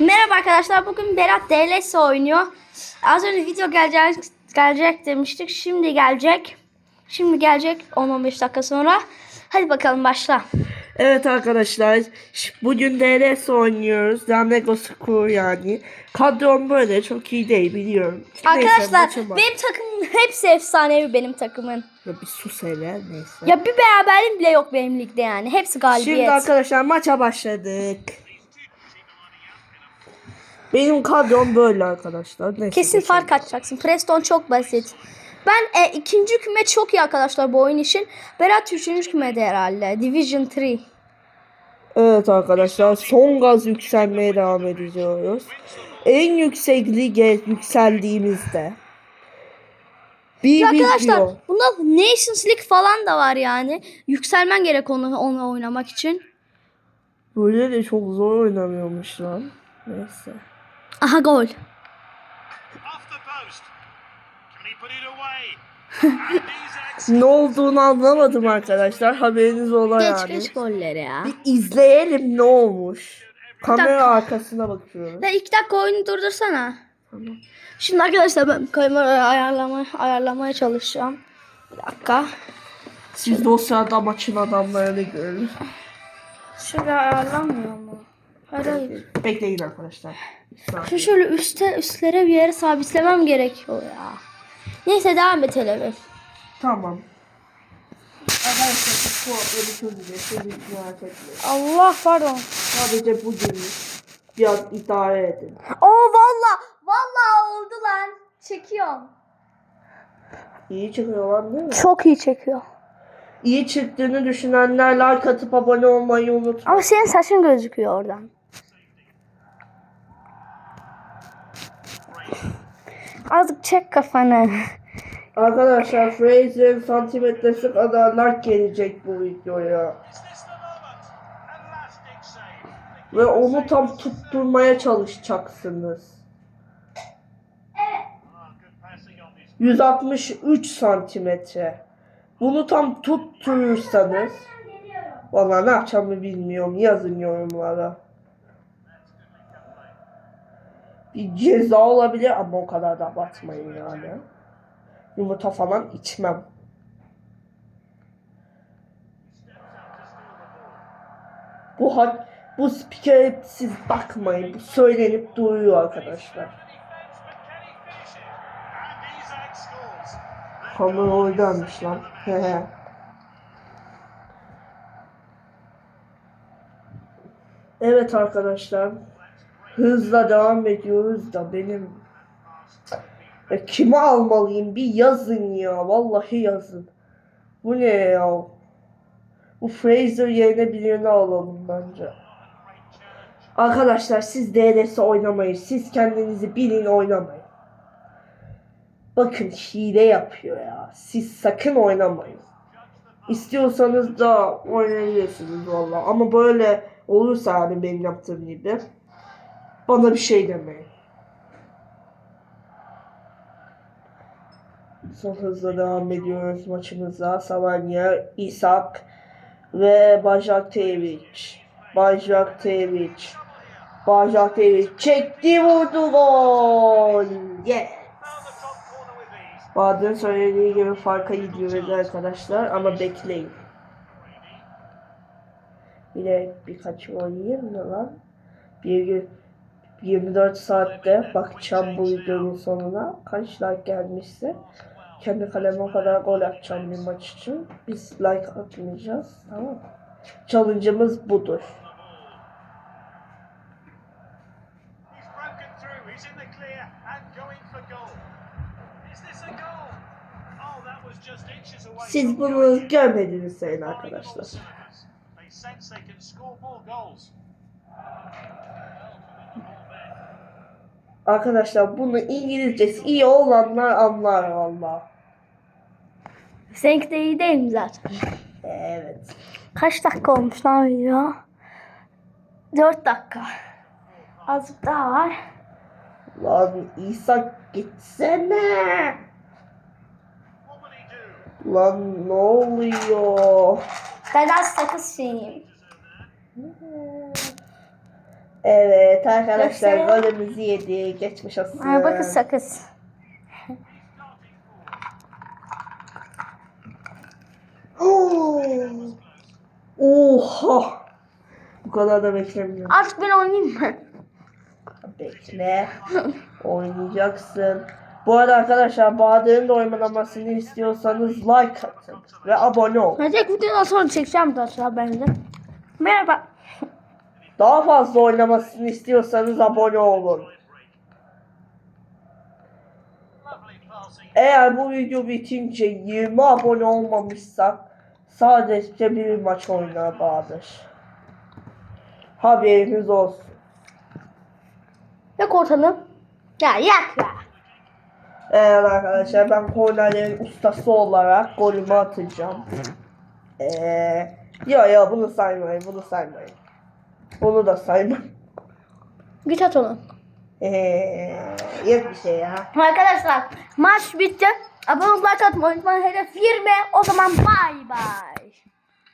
Merhaba arkadaşlar. Bugün Berat DLS oynuyor. Az önce video gelecek, gelecek demiştik. Şimdi gelecek. Şimdi gelecek 10-15 dakika sonra. Hadi bakalım başla. Evet arkadaşlar bugün DLS oynuyoruz. Damnego School yani. Kadrom böyle çok iyi değil biliyorum. Neyse, Arkadaşlar bak. benim takımım hepsi efsanevi benim takımın. Ya bir sus hele neyse. Ya bir beraberliğim bile yok benim ligde yani. Hepsi galibiyet. Şimdi arkadaşlar maça başladık. Benim kadrom böyle arkadaşlar. Neyse, Kesin geçelim. fark atacaksın. Preston çok basit. Ben e, ikinci küme çok iyi arkadaşlar bu oyun için. Berat üçüncü kümede herhalde. Division 3. Evet arkadaşlar son gaz yükselmeye devam ediyoruz. En yüksek lige yükseldiğimizde bir Arkadaşlar video bunda Nations League falan da var yani. Yükselmen gerek onu, onu oynamak için. böyle de çok zor oynamıyormuş lan. Neyse. Aha gol. Ne olduğunu anlamadım arkadaşlar. Haberiniz ola Geç yani. geç golleri ya. Bir izleyelim ne olmuş. Kamera dakika. arkasına bakıyoruz. Ya iki dakika oyunu durdursana. Şimdi arkadaşlar ben kamerayı ayarlamaya, ayarlamaya çalışacağım. Bir dakika. Siz de o sırada maçın adamlarını görün. Şöyle ayarlanmıyor mu? Hayır hayır. Bekleyin arkadaşlar. Şu şöyle üstte üstlere bir yere sabitlemem gerekiyor ya. Neyse devam edelim. Tamam. Arkadaşlar bu kodları çözeceğiz. Siz hiç merak etmeyin. Allah pardon. Sadece bugün biraz idare edin. Oo valla valla oldu lan. Çekiyorum. İyi çıkıyor lan değil mi? Çok iyi çekiyor. İyi çıktığını düşünenler like atıp abone olmayı unutmayın. Ama senin saçın gözüküyor oradan. Azıcık çek kafanı. Arkadaşlar Fraser'ın santimetresi kadar like gelecek bu videoya. Ve onu tam tutturmaya çalışacaksınız. Ah, good passing on this. 163 santimetre. Bunu tam tutturursanız Valla ne yapacağımı bilmiyorum. Yazın yorumlara. Bir ceza olabilir ama o kadar da abartmayın yani. Yumurta falan içmem. Bu hat, bu spikere siz bakmayın. Bu söylenip duruyor arkadaşlar. Kamera oradaymış lan. Hehe. evet arkadaşlar. Hızla devam ediyoruz da benim ya kimi almalıyım bir yazın ya. Vallahi yazın. Bu ne ya? Bu Fraser yerine birini alalım bence. Arkadaşlar siz DLS oynamayın. Siz kendinizi bilin oynamayın. Bakın hile yapıyor ya. Siz sakın oynamayın. İstiyorsanız da oynayabilirsiniz valla. Ama böyle olursa yani benim yaptığım gibi bana bir şey demeyin. Son hızla devam ediyoruz maçımıza. Savanya, İshak ve Bajak Teviç. Bajak Teviç. Bajak Teviç çekti vurdu gol. Yes. Bahadır'ın söylediği gibi farka gidiyoruz arkadaşlar ama bekleyin. Bir de birkaç oynayayım mı lan? Bir gün 24 saatte bakacağım bu videonun sonuna. Kaç like gelmişse. Kendi kaleme kadar gol atacağım bir maç için. Biz like atmayacağız. Tamam mı? Challenge'ımız budur. Oh. Siz bunu söyleyin Formidable arkadaşlar. Arkadaşlar bunu İngilizcesi iyi olanlar anlar valla. Seninki de iyi değil mi zaten? Evet. Kaç dakika olmuş lan video? 4 dakika. Azıcık daha var. Lan İsa gitsene. Lan ne oluyor? Ben az sakız şeyim. Evet arkadaşlar golümüzü yedi. Geçmiş olsun. Ay bakın sakız. Oha. Bu kadar da beklemiyorum. Artık ben oynayayım mı? Bekle. Oynayacaksın. Bu arada arkadaşlar Bahadır'ın da oynamasını istiyorsanız like atın ve abone olun. Hadi videodan sonra çekeceğim ben de. Merhaba. Daha fazla oynamasını istiyorsanız abone olun. Eğer bu video bitince 20 abone olmamışsak sadece bir maç oynar Bahadır. Haberiniz olsun. Yak ortalığı. Ya yak ya. Evet arkadaşlar ben kornerlerin ustası olarak golümü atacağım. Eee ya ya bunu saymayın bunu saymayın. Bunu da saymayın. Git at onu. Eee yok bir şey ya. Arkadaşlar maç bitti. Abone olmayı like atmayı unutmayın. Hedef 20. O zaman bay bay.